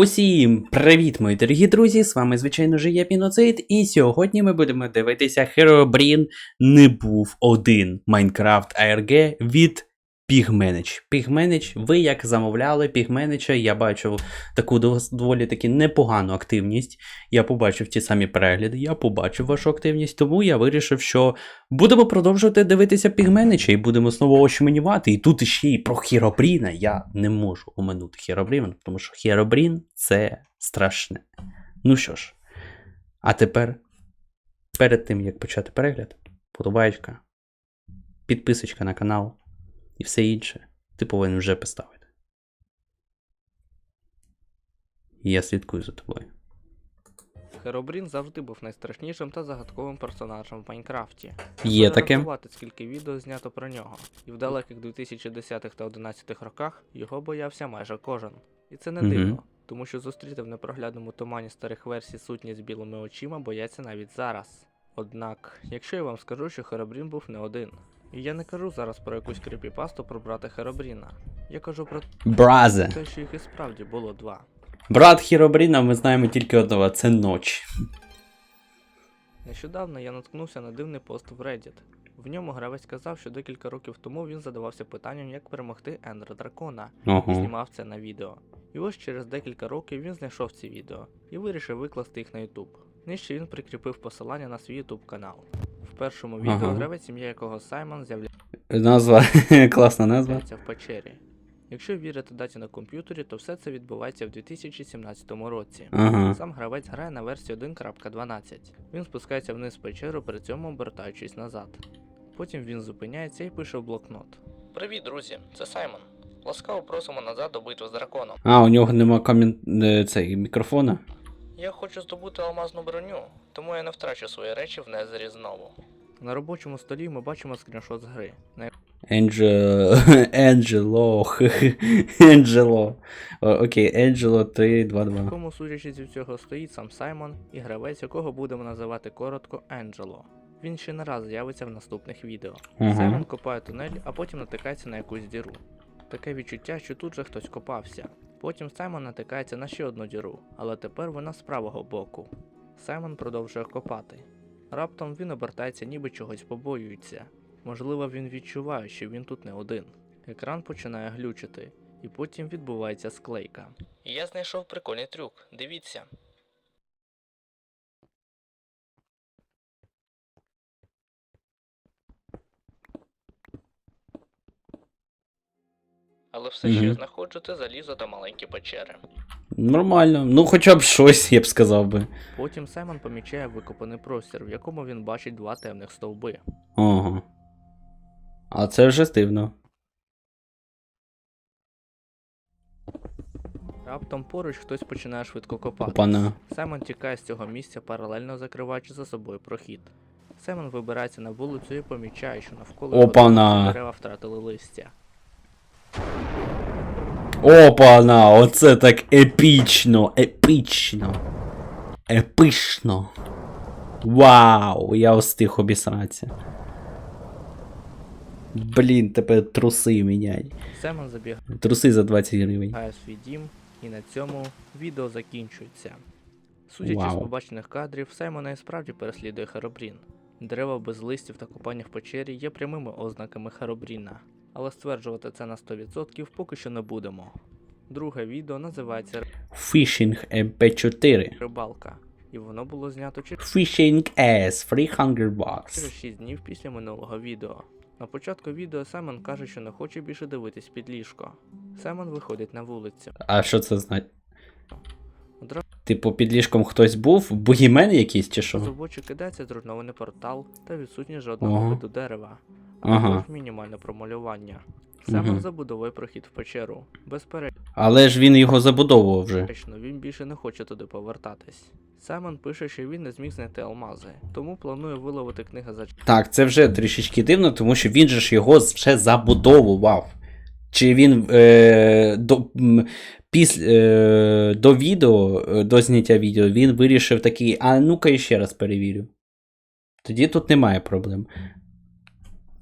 Усім привіт, мої дорогі друзі! З вами, звичайно ж, я Піноцид, і сьогодні ми будемо дивитися Herobrine не був один Minecraft ARG від Pigmanage. Pigmanage, ви як замовляли Pigmanage, я бачив таку доволі таки непогану активність. Я побачив ті самі перегляди, я побачив вашу активність, тому я вирішив, що будемо продовжувати дивитися Pigmanage і будемо знову ошменювати. І тут ще й про Херобріна я не можу оминути Херобріна, тому що Херобрін це страшне. Ну що ж, а тепер, перед тим як почати перегляд, подобаєчка, підписочка на канал і все інше ти повинен вже поставити. Я слідкую за тобою. Херобрін завжди був найстрашнішим та загадковим персонажем в Майнкрафті. Є таке. Скільки відео знято про нього. І в далеких 2010-х та 11-х роках його боявся майже кожен. І це не дивно, тому що зустріти в непроглядному тумані старих версій сутні з білими очима бояться навіть зараз. Однак, якщо я вам скажу, що Херобрін був не один. І я не кажу зараз про якусь кріпіпасту про брата Херобріна. Я кажу про Бразе. те, що їх і справді було два. Брат Херобріна, ми знаємо тільки одного це ноч. Нещодавно я наткнувся на дивний пост в Reddit. В ньому гравець казав, що декілька років тому він задавався питанням, як перемогти Ендера Дракона, і знімав це на відео. І ось через декілька років він знайшов ці відео і вирішив викласти їх на YouTube. Нижче він прикріпив посилання на свій YouTube канал. Першому відео Ага. гравець, ім'я якого Саймон, Назва, класна назва. з'являється в печері. Якщо вірити даті на комп'ютері, то все це відбувається в 2017 році. Ага. Сам гравець грає на версії 1.12. Він спускається вниз в печеру, при цьому обертаючись назад. Потім він зупиняється і пише в блокнот. Привіт, друзі, це Саймон. Ласкаво просимо назад до битви з драконом. А, у нього нема камін... е, цей, мікрофона. Я хочу здобути алмазну броню, тому я не втрачу свої речі в Незері знову. На робочому столі ми бачимо скріншот з гри, на Енджело. Енджело. Енджело. Окей, Енджело 3, 2, 2. якому, судячи зі всього, стоїть сам Саймон і гравець, якого будемо називати коротко Енджело. Він ще не раз з'явиться в наступних відео. Ага. Саймон копає тунель, а потім натикається на якусь діру. Таке відчуття, що тут же хтось копався. Потім Саймон натикається на ще одну діру, але тепер вона з правого боку. Саймон продовжує копати. Раптом він обертається, ніби чогось побоюється. Можливо, він відчуває, що він тут не один. Екран починає глючити, і потім відбувається склейка. Я знайшов прикольний трюк. Дивіться. Але все, Мгм. знаходжу, це залізо та маленькі печери. Нормально. Ну, хоча б щось, я б сказав би. Потім Саймон помічає викопаний простір, в якому він бачить два темних стовби. Ага. А це вже дивно. Раптом поруч хтось починає швидко копати. Опана. Саймон тікає з цього місця, паралельно закриваючи за собою прохід. Саймон вибирається на вулицю і помічає, що навколо Опана. дерева втратили листя. Опана! Оце так епічно, епічно. Епишно. Вау! Я встиг обісратися. Блін, тепер труси міняй. Саймон забігає Труси за 20 гривень. в свій дім, і на цьому відео закінчується. Судячи з побачених кадрів, Саймона і справді переслідує Херобрін. Дерева без листів та копання в печері є прямими ознаками Херобріна, але стверджувати це на 100% поки що не будемо. Друге відео називається Fishing MP4. Рибалка, і воно було знято через Fishing S 300 bucks. 6 днів після минулого відео. На початку відео Саймон каже, що не хоче більше дивитись під ліжко. Саймон виходить на вулицю. А що це значить? Типу, під ліжком хтось був? Бугімен якийсь чи що? очі кидається зруйнований портал та відсутність жодного Ага. виду дерева, а Ага. також мінімальне промалювання. Саймон Мгм. забудовує прохід в печеру. Безперечно, Але ж він його забудовував вже. він більше не хоче туди повертатись. Саймон пише, що він не зміг знайти алмази, тому планує виловити книги за Так, це вже трішечки дивно, тому що він же ж його вже забудовував. Чи він е, до, після, е, до відео, е, до зняття відео, він вирішив такий, а ну-ка я ще раз перевірю. Тоді тут немає проблем.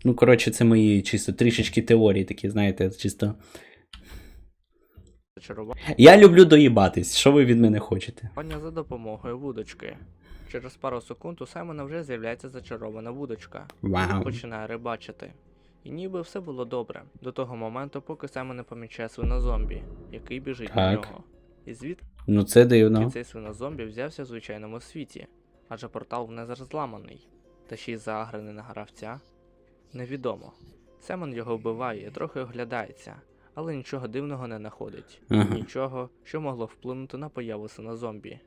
Ну, коротше, це мої чисто трішечки теорії такі, знаєте, чисто Я люблю доїбатись. Що ви від мене хочете? за допомогою вудочки. Через пару секунд у Саймона вже з'являється зачарована вудочка. Він Вау. починає рибачити. І ніби все було добре до того моменту, поки Саймон не помічає свинозомбі, який біжить Так. нього. І звідки Ну це дивно. цей свинозомбі взявся в звичайному світі, адже портал в Незер зламаний, та ще й заагрений на гравця? Невідомо. Семен його вбиває трохи оглядається, але нічого дивного не знаходить. Ага. Нічого, що могло вплинути на появу свинозомбі.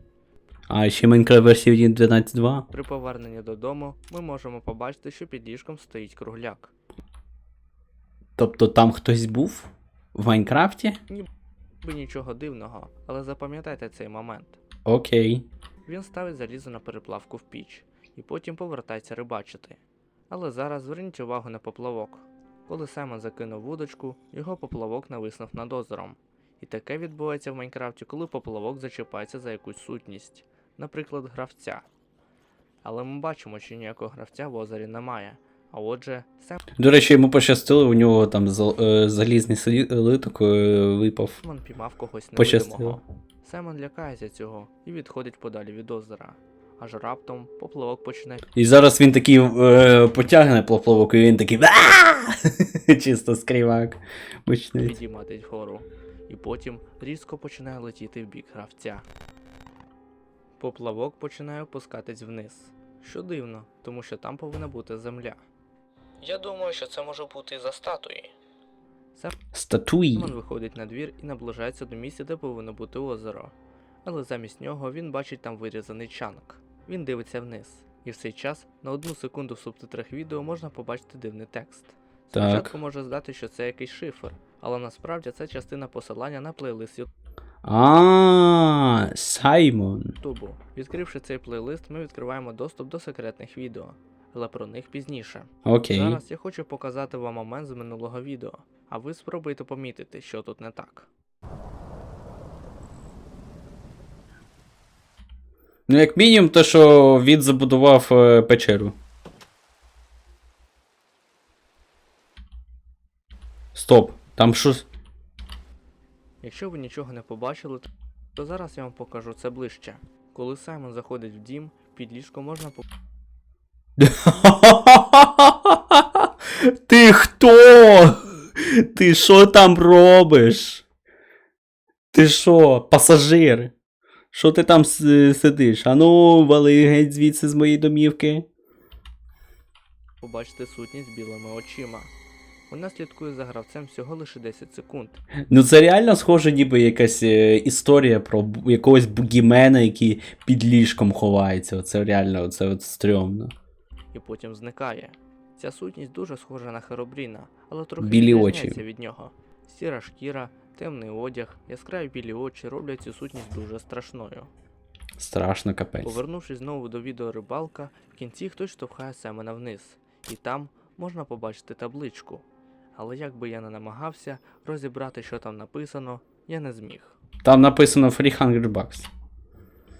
А ще Minecraft версії 1.12.2. При поверненні додому ми можемо побачити, що під ліжком стоїть кругляк. Тобто там хтось був? В Майнкрафті? Би нічого дивного, але запам'ятайте цей момент. Окей. Він ставить залізо на переплавку в піч і потім повертається рибачити. Але зараз зверніть увагу на поплавок. Коли Саймон закинув вудочку, його поплавок нависнув над озером. І таке відбувається в Майнкрафті, коли поплавок зачіпається за якусь сутність, наприклад, гравця. Але ми бачимо, що ніякого гравця в озері немає. А отже, До речі, йому пощастило, у нього там е, залізний слиток е, випав. Саймон піймав когось невидимого. Саймон лякається цього і відходить подалі від озера. Аж раптом поплавок починає І зараз він такий е, потягне поплавок, і він такий. Чисто скрівак. Почнеться. підійматись вгору, і потім різко починає летіти в бік гравця. Поплавок починає опускатись вниз, що дивно, тому що там повинна бути земля. Я думаю, що це може бути із-за статуї. Статуї. Симон виходить на двір і наближається до місця, де повинно бути озеро. Але замість нього він бачить там вирізаний чанк. Він дивиться вниз, і в цей час на одну секунду в субтитрах відео можна побачити дивний текст. Так. Спочатку може здати, що це якийсь шифр, але насправді це частина посилання на плейлист А, Саймон. Ютубу. Відкривши цей плейлист, ми відкриваємо доступ до секретних відео, але про них пізніше. Окей. Зараз я хочу показати вам момент з минулого відео, а ви спробуйте помітити, що тут не так. Ну, як мінімум, те, що він забудував е, печеру. Стоп, там щось. Якщо ви нічого не побачили, то зараз я вам покажу це ближче. Коли Саймон заходить в дім, під ліжко можна по- Ти хто? Ти що там робиш? Ти що, пасажир? Що ти там сидиш? Ану, вали геть звідси з моєї домівки. побачити сутність білими очима. Вона слідкує за гравцем всього лише 10 секунд, Ну це реально схоже, ніби якась е, історія про якогось бугімена, який під ліжком ховається. Оце реально, оце от стрьомно. І потім зникає. Ця сутність дуже схожа на Херобріна, але трохи Білі очі. від нього. Сіра шкіра, темний одяг, яскраві білі очі роблять цю сутність дуже страшною. Страшно капець. Повернувшись знову до відео рибалка, в кінці хтось штовхає Семена вниз, і там можна побачити табличку. Але як би я не намагався розібрати, що там написано, я не зміг. Там написано 300 bucks.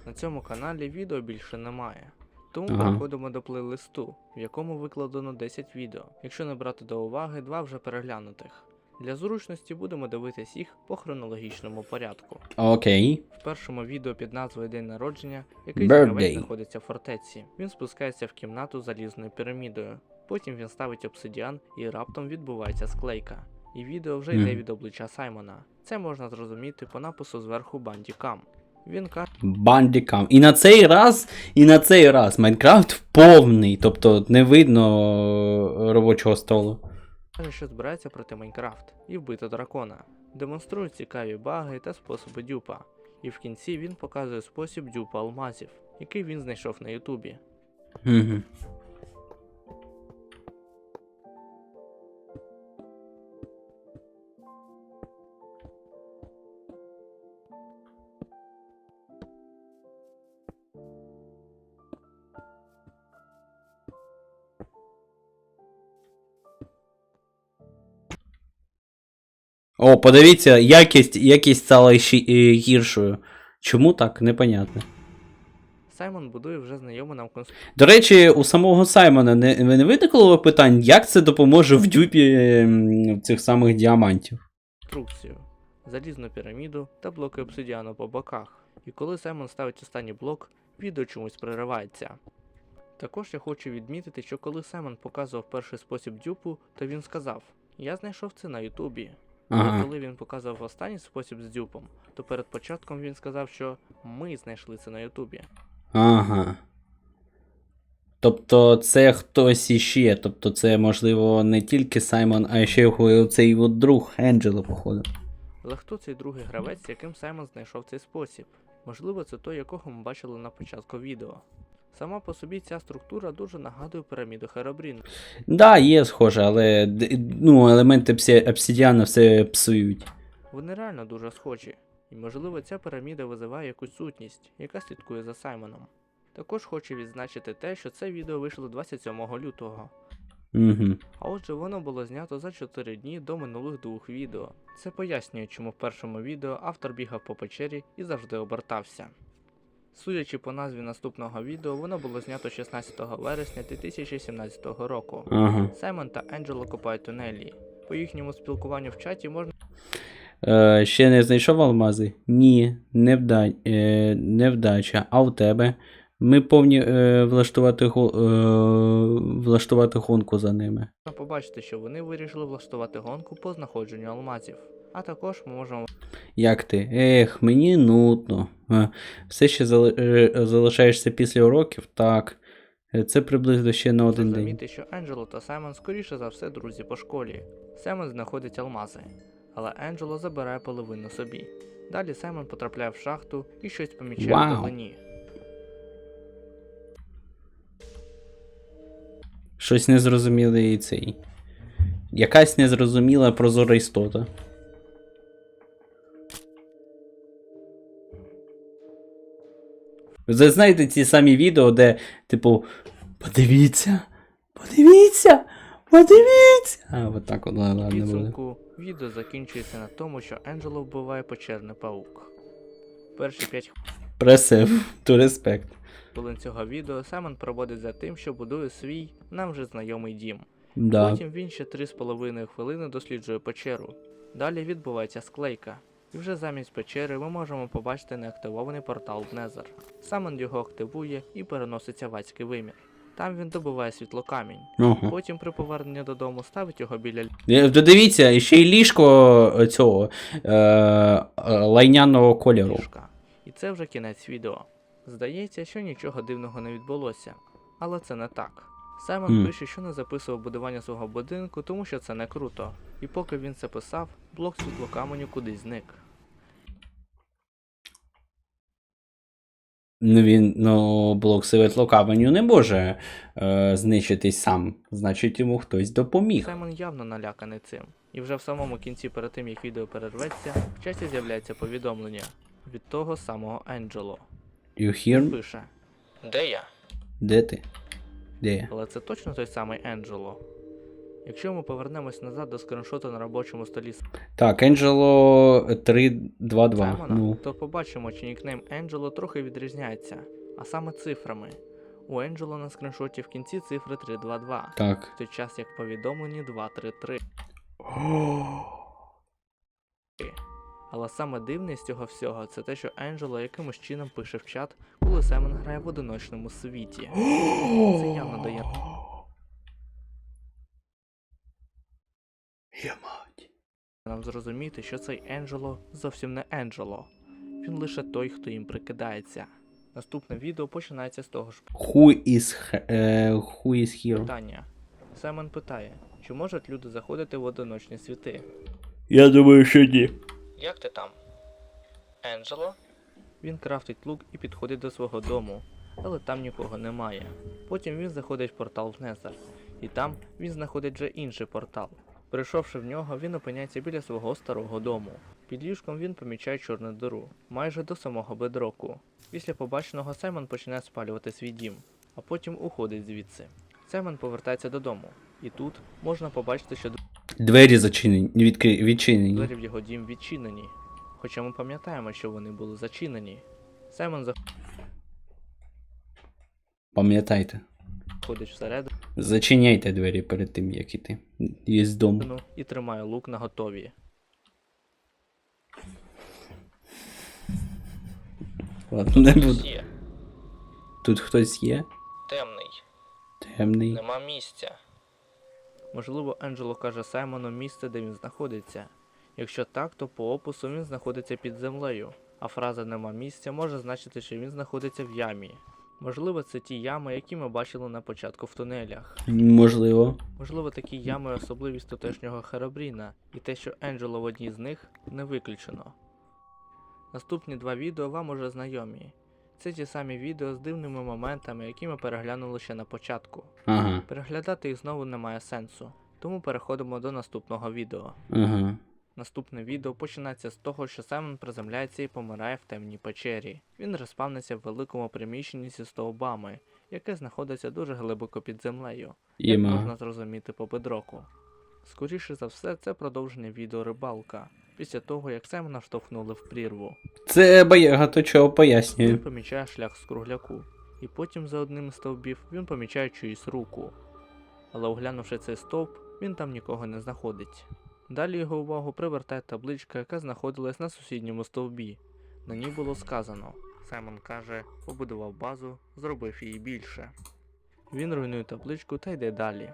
На цьому каналі відео більше немає. Тому Ага. переходимо до плейлисту, в якому викладено 10 відео, якщо не брати до уваги два вже переглянутих. Для зручності будемо дивитись їх по хронологічному порядку. Окей. В першому відео під назвою День народження Birthday. гравець знаходиться в фортеці. Він спускається в кімнату залізною пірамідою. Потім він ставить обсидіан і раптом відбувається склейка. І відео вже йде Мгм. від обличчя Саймона. Це можна зрозуміти по напису зверху Bandicam. Він каже, Бандікам. І на цей раз, і на цей раз Майнкрафт повний, тобто не видно е, робочого столу. що збирається проти Майнкрафт і вбити дракона. Демонструє цікаві баги та способи дюпа. І в кінці він показує спосіб дюпа алмазів, який він знайшов на Ютубі. Угу. О, подивіться, якість, якість стала ще е, гіршою. Чому так? Непонятно. Саймон будує вже знайому нам конструкцію. До речі, у самого Саймона не, не виникло питань, як це допоможе в дюпі ем, цих самих діамантів. залізну піраміду та блоки обсидіану по боках. І коли Саймон ставить останній блок, відео чомусь переривається. Також я хочу відмітити, що коли Саймон показував перший спосіб дюпу, то він сказав: Я знайшов це на Ютубі. Ага. коли він показав останній спосіб з дюпом, то перед початком він сказав, що ми знайшли це на Ютубі. Ага. Тобто це хтось іще. Тобто це, можливо, не тільки Саймон, а ще його цей от друг Енджело, походу. Але хто цей другий гравець, яким Саймон знайшов цей спосіб? Можливо, це той, якого ми бачили на початку відео. Сама по собі ця структура дуже нагадує піраміду Херобрін, Да, є схоже, але ну, елементи псі- обсидіану все псують. Вони реально дуже схожі, і можливо ця піраміда визиває якусь сутність, яка слідкує за Саймоном. Також хочу відзначити те, що це відео вийшло 27 лютого, Угу. а отже воно було знято за 4 дні до минулих двох відео. Це пояснює, чому в першому відео автор бігав по печері і завжди обертався. Судячи по назві наступного відео, воно було знято 16 вересня 2017 року. Ага. Саймон та Енджело копають тунелі. По їхньому спілкуванню в чаті можна Е, ще не знайшов алмази? Ні, невда... е, невдача. А у тебе? Ми повні е, влаштувати, го... е, влаштувати гонку за ними. побачити, що вони вирішили влаштувати гонку по знаходженню алмазів. А також можемо Як ти? Ех, мені нудно. Е, Все ще е, залишаєшся після уроків? Так. Е, Це приблизно ще на один день. зрозуміти, що Енджело та Саймон скоріше за все друзі по школі. Саймон знаходить алмази, але Енджело забирає половину собі. Далі Саймон потрапляє в шахту і щось помічає Вау. вдалині. Щось незрозуміле і цей. Якась незрозуміла прозора істота. Ви знаєте ці самі відео, де, типу, подивіться, подивіться, подивіться. А, от так от, ладно, ладно, буде. відео закінчується на тому, що Енджело вбиває печерний паук. Перші 5 Пресив, то респект. хвилин цього відео Саймон проводить за тим, що будує свій нам вже знайомий дім. Да. Потім він ще 3,5 хвилини досліджує печеру. Далі відбувається склейка. І вже замість печери ми можемо побачити неактивований портал в Незер. Самон його активує і переноситься в адський вимір. Там він добиває світлокамінь. Ага. Потім при поверненні додому ставить його біля Е, Додивіться, ще й ліжко е, цього е, е, лайняного кольору. ліжка. І це вже кінець відео. Здається, що нічого дивного не відбулося. Але це не так. Саймон Мгм. пише, що не записував будування свого будинку, тому що це не круто. І поки він це писав, блок світлокаменю кудись зник. Він, ну, блок світлокаменю не може е, знищитись сам. Значить, йому хтось допоміг. Саймон явно наляканий цим. І вже в самому кінці, перед тим як відео перерветься, в часі з'являється повідомлення від того самого Енджело. You hear? Пише: Де я? Де ти? Де я? Але це точно той самий Енджело. Якщо ми повернемось назад до скріншоту на робочому столі Так, Angelo 322. Ну, то побачимо, чи нікнейм Енджело трохи відрізняється, а саме цифрами. У Енджело на скріншоті в кінці цифри 322, так. в той час як повідомлені 233. Але саме дивне з цього всього це те, що Енджело якимось чином пише в чат, коли Саймон грає в одиночному світі. Це явно дає Я мать. нам зрозуміти, що цей Енджело зовсім не Енджело. Він лише той, хто їм прикидається. Наступне відео починається з того ж Who is, he- е, who is hero? питання. Саймон питає, чи можуть люди заходити в одиночні світи? Я думаю, що ні. Як ти там? Енджело? Він крафтить лук і підходить до свого дому, але там нікого немає. Потім він заходить в портал в Незер, і там він знаходить вже інший портал. Прийшовши в нього, він опиняється біля свого старого дому. Під ліжком він помічає чорну диру, майже до самого бедроку. Після побаченого Саймон починає спалювати свій дім, а потім уходить звідси. Саймон повертається додому, і тут можна побачити, що Двері зачинені, відкри... відчинені. Двері в його дім відчинені. Хоча ми пам'ятаємо, що вони були зачинені. Саймон Пам'ятайте. заходить всередину Зачиняйте двері перед тим, як іти. Є з дому. Ну, і тримаю лук на готові. Ладно, не буду. Є. Тут хтось є? Темний. Темний. Нема місця. Можливо, Енджело каже Саймону місце, де він знаходиться. Якщо так, то по опису він знаходиться під землею, а фраза нема місця може значити, що він знаходиться в ямі. Можливо, це ті ями, які ми бачили на початку в тунелях. Можливо. Можливо, такі ями особливість тутешнього Херобріна, і те, що Енджело в одній з них, не виключено. Наступні два відео вам уже знайомі. Це ті самі відео з дивними моментами, які ми переглянули ще на початку. Ага. Переглядати їх знову немає сенсу, тому переходимо до наступного відео. Ага. Наступне відео починається з того, що Саймон приземляється і помирає в темній печері. Він респавниться в великому приміщенні зі стовбами, яке знаходиться дуже глибоко під землею, як можна зрозуміти по бедроку. Скоріше за все, це продовження відео рибалка, після того як Саймона штовхнули в прірву. Це багато чого пояснює. Він помічає шлях з кругляку, і потім за одним з стовбів він помічає чиюсь руку. Але оглянувши цей стовп, він там нікого не знаходить. Далі його увагу привертає табличка, яка знаходилась на сусідньому стовбі. На ній було сказано: Саймон каже, побудував базу, зробив її більше. Він руйнує табличку та йде далі.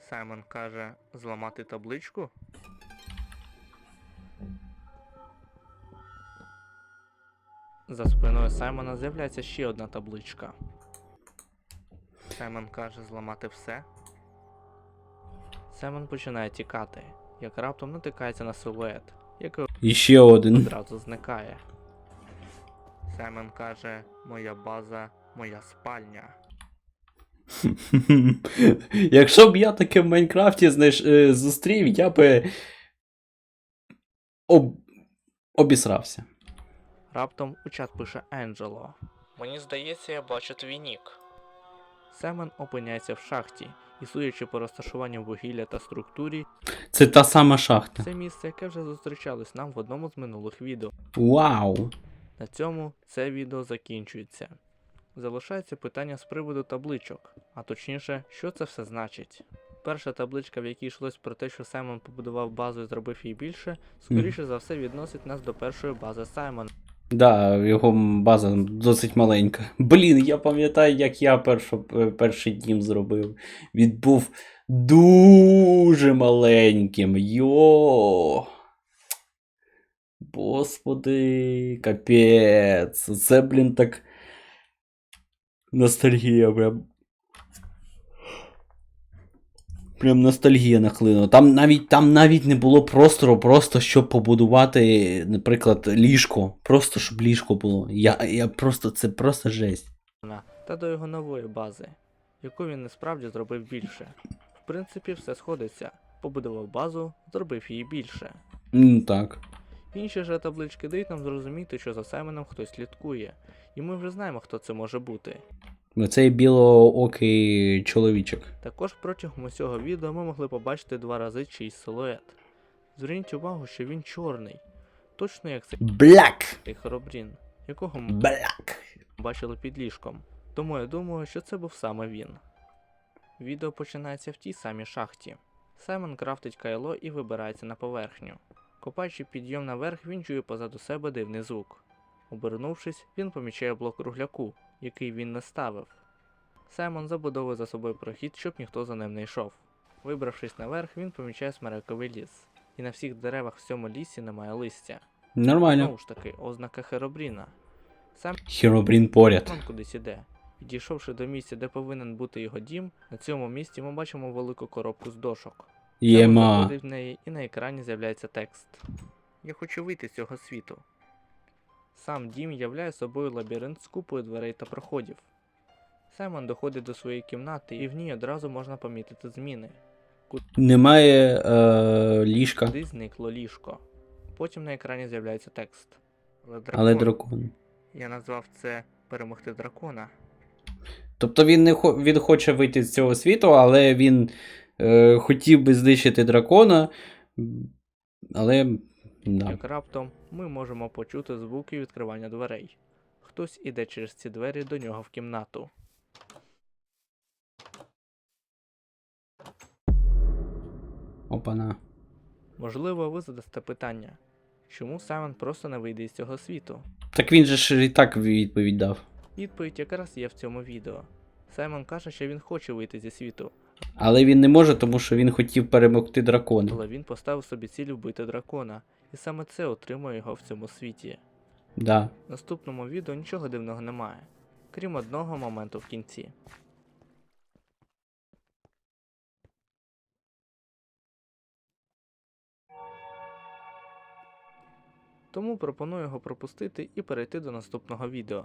Саймон каже, зламати табличку? За спиною Саймона з'являється ще одна табличка. Саймон каже зламати все. Саймон починає тікати, як раптом натикається на силует, який І ще один. одразу зникає. Саймон каже: Моя база, моя спальня. Якщо б я таке в Майнкрафті знайш... е, зустрів, я би об... обісрався. Раптом у чат пише Енджело. Мені здається, я бачу твій нік. Семен опиняється в шахті, і судячи по розташуванню вугілля та структурі, Це та сама шахта. це місце, яке вже зустрічалось нам в одному з минулих відео. Вау. На цьому це відео закінчується. Залишається питання з приводу табличок, а точніше, що це все значить. Перша табличка, в якій йшлось про те, що Саймон побудував базу і зробив її більше, скоріше за все відносить нас до першої бази Саймона. Да, його база досить маленька. Блін, я пам'ятаю, як я першу, е, перший дім зробив. Він був дуже маленьким. Йо. Господи, капець. Це, блін, так. Ностальгія, прям. Прям ностальгія нахлинула. Там навіть, там навіть не було простору, просто щоб побудувати, наприклад, ліжко. Просто щоб ліжко було. Я, я просто, це просто жесть. та до його нової бази, яку він насправді зробив більше. В принципі, все сходиться. Побудував базу, зробив її більше. Ну так. Інші ж таблички дають нам зрозуміти, що за Саймоном хтось слідкує, і ми вже знаємо, хто це може бути. Цей білоокий чоловічок. Також протягом усього відео ми могли побачити два рази чийсь силует. Зверніть увагу, що він чорний, точно як цей хоробрін, якого ми Блак! бачили під ліжком. Тому я думаю, що це був саме він. Відео починається в тій самій шахті. Саймон крафтить кайло і вибирається на поверхню. Копаючи підйом наверх, він чує позаду себе дивний звук. Обернувшись, він помічає блок кругляку, який він не ставив. Саймон забудовує за собою прохід, щоб ніхто за ним не йшов. Вибравшись наверх, він помічає смерековий ліс. І на всіх деревах в цьому лісі немає листя. Нормально. Знову ж таки, ознака Херобріна. Хіробрін поряд. Он кудись іде. Підійшовши до місця, де повинен бути його дім, на цьому місці ми бачимо велику коробку з дошок. Єма. в неї, і на екрані з'являється текст. Я хочу вийти з цього світу. Сам дім являє собою лабіринт з купою дверей та проходів. Саймон доходить до своєї кімнати, і в ній одразу можна помітити зміни. Немає е, ліжка. Куди зникло ліжко. Потім на екрані з'являється текст. Але дракон. Але дракон. Я назвав це перемогти дракона. Тобто він не хо... він хоче вийти з цього світу, але він е, хотів би знищити дракона. Але. Да. Як раптом ми можемо почути звуки відкривання дверей. Хтось іде через ці двері до нього в кімнату. Опана. Можливо, ви задасте питання, Чому Саймон просто не вийде із цього світу? Так він же ж і так відповідь дав. Відповідь якраз є в цьому відео. Саймон каже, що він хоче вийти зі світу, Але він не може, тому що він хотів перемогти дракона. але він поставив собі ціль вбити дракона, і саме це отримує його в цьому світі. Да. В наступному відео нічого дивного немає, крім одного моменту в кінці. Тому пропоную його пропустити і перейти до наступного відео.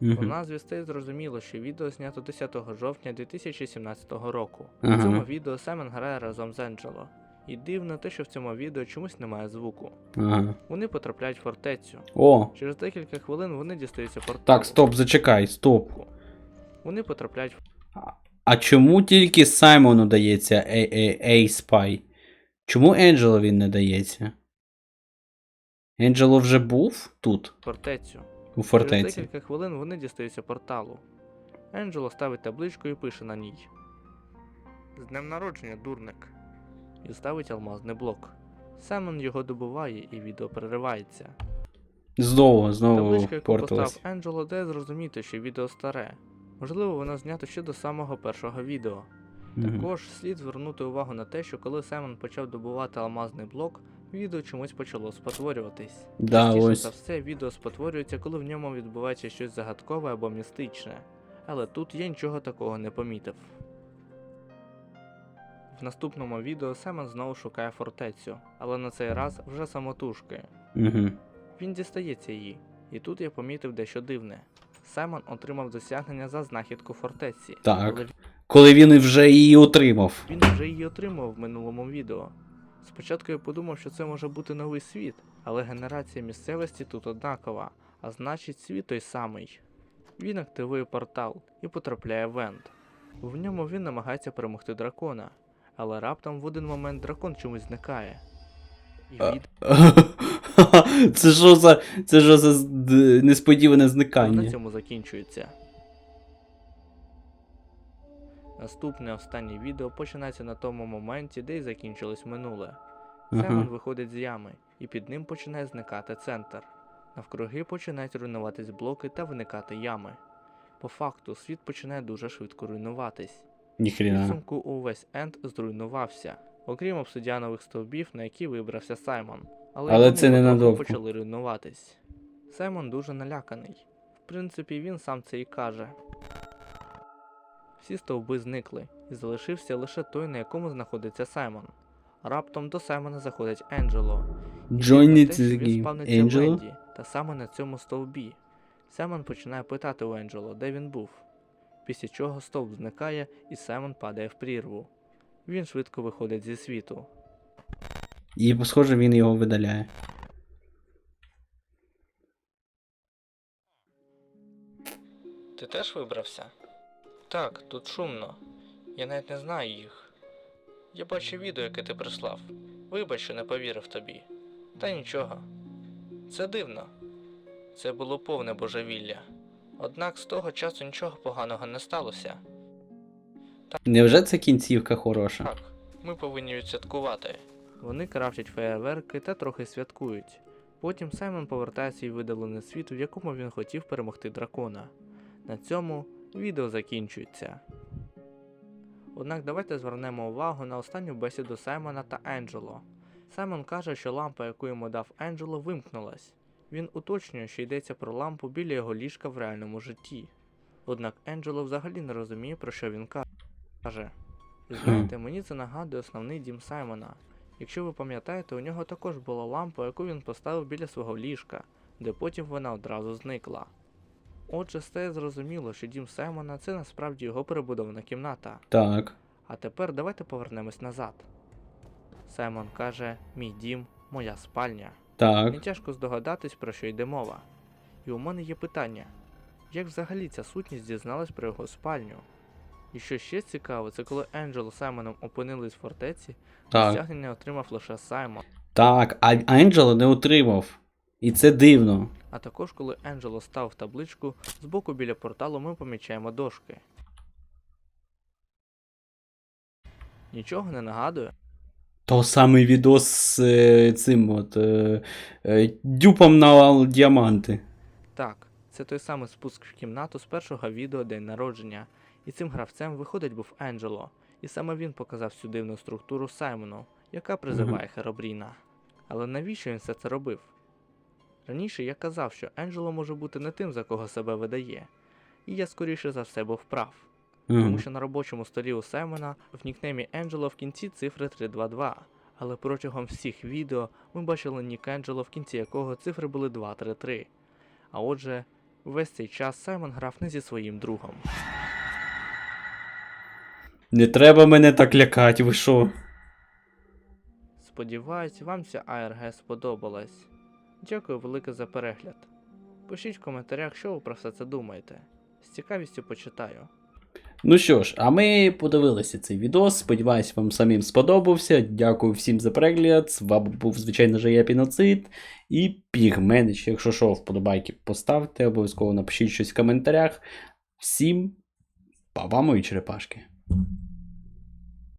У Мгм. назві стає зрозуміло, що відео знято 10 жовтня 2017 року. У цьому відео Семен грає разом з Енджело. І дивно те, що в цьому відео чомусь немає звуку. Ага. Вони потрапляють в фортецю. О, Через декілька хвилин вони дістаються порталу. так, стоп, зачекай, стоп. Вони потрапляють в А чому тільки Саймону дається Спай? Чому Енджело він не дається? Енджело вже був тут, фортецю. у Через фортеці. декілька хвилин вони дістаються порталу. Енджело ставить табличку і пише на ній. З днем народження, дурник. І ставить алмазний блок. Семен його добуває і відео переривається. Знову, знову Табличка, яку портилась. постав Енджело, дає зрозуміти, що відео старе. Можливо, воно знято ще до самого першого відео. Мгм. Також слід звернути увагу на те, що коли Семен почав добувати алмазний блок, відео чомусь почало спотворюватись. Да, Частіше ось. за все, відео спотворюється, коли в ньому відбувається щось загадкове або містичне. Але тут я нічого такого не помітив. В наступному відео Семен знову шукає фортецю, але на цей раз вже самотужки. Угу. Він дістається її, і тут я помітив дещо дивне. Семен отримав досягнення за знахідку фортеці. Так. Але Коли він вже її отримав. він вже її отримав в минулому відео. Спочатку я подумав, що це може бути новий світ, але генерація місцевості тут однакова, а значить світ той самий. Він активує портал і потрапляє в Енд. В ньому він намагається перемогти дракона, але раптом в один момент дракон чомусь зникає. І від... Це що за. Це що за несподіване на цьому закінчується. Наступне останнє відео починається на тому моменті, де й закінчилось минуле. Семен Ага. виходить з ями, і під ним починає зникати центр. Навкруги починають руйнуватись блоки та виникати ями. По факту, світ починає дуже швидко руйнуватись. В Ніхрена. підсумку увесь енд зруйнувався, окрім обсидіанових стовбів, на які вибрався Саймон. Але, Але вони це потроху ненадовго. почали руйнуватись. Саймон дуже наляканий. В принципі, він сам це і каже. Всі стовби зникли, і залишився лише той, на якому знаходиться Саймон. Раптом до Саймона заходить Енджело. і Джонні дивно те, що він спавниться в Енджело? Енді, та саме на цьому стовбі. Саймон починає питати у Енджело, де він був. Після чого стовп зникає і Саймон падає в прірву. Він швидко виходить зі світу. І, схоже, він його видаляє. Ти теж вибрався? Так, тут шумно. Я навіть не знаю їх. Я бачив відео, яке ти прислав. Вибач, що не повірив тобі. Та нічого. Це дивно. Це було повне божевілля. Однак з того часу нічого поганого не сталося. Невже це кінцівка хороша? Так, ми повинні відсвяткувати. Вони крафтять феєрверки та трохи святкують. Потім Саймон повертає свій видалений світ, в якому він хотів перемогти дракона. На цьому відео закінчується. Однак давайте звернемо увагу на останню бесіду Саймона та Енджело. Саймон каже, що лампа, яку йому дав Енджело, вимкнулась. Він уточнює, що йдеться про лампу біля його ліжка в реальному житті. Однак Енджело взагалі не розуміє, про що він каже. Знаєте, мені це нагадує основний дім Саймона. Якщо ви пам'ятаєте, у нього також була лампа, яку він поставив біля свого ліжка, де потім вона одразу зникла. Отже, стає зрозуміло, що дім Саймона це насправді його перебудована кімната. Так. А тепер давайте повернемось назад. Саймон каже: Мій дім, моя спальня. Так. Не тяжко здогадатись, про що йде мова. І у мене є питання: як взагалі ця сутність дізналась про його спальню? І що ще цікаво, це коли Енджело з Саймоном опинились в фортеці, досягнення отримав лише Саймон. Так, а Енджело не отримав. І це дивно. А також коли Енджело став в табличку, збоку біля порталу ми помічаємо дошки. Нічого не нагадує? То самий відос з е, цим от е, е, дюпом на діаманти. Так, це той самий спуск в кімнату з першого відео День народження. І цим гравцем виходить був Енджело. І саме він показав всю дивну структуру Саймону, яка призиває Херобріна. Але навіщо він все це робив? Раніше я казав, що Енджело може бути не тим, за кого себе видає. І я скоріше за все був прав. Тому що на робочому столі у Саймона в нікнеймі Енджело в кінці цифри 322. Але протягом всіх відео ми бачили нік Енджело, в кінці якого цифри були 233. А отже, весь цей час Саймон грав не зі своїм другом. Не треба мене так лякати, ви що? Сподіваюсь, вам ця АРГ сподобалась. Дякую велике за перегляд. Пишіть в коментарях, що ви про все це думаєте. З цікавістю почитаю. Ну що ж, а ми подивилися цей відос. Сподіваюсь, вам самим сподобався. Дякую всім за перегляд. З вами був, звичайно же, я Піноцид і Пігменич. Якщо що, вподобайки поставте, обов'язково напишіть щось в коментарях. Всім па-па, мої черепашки.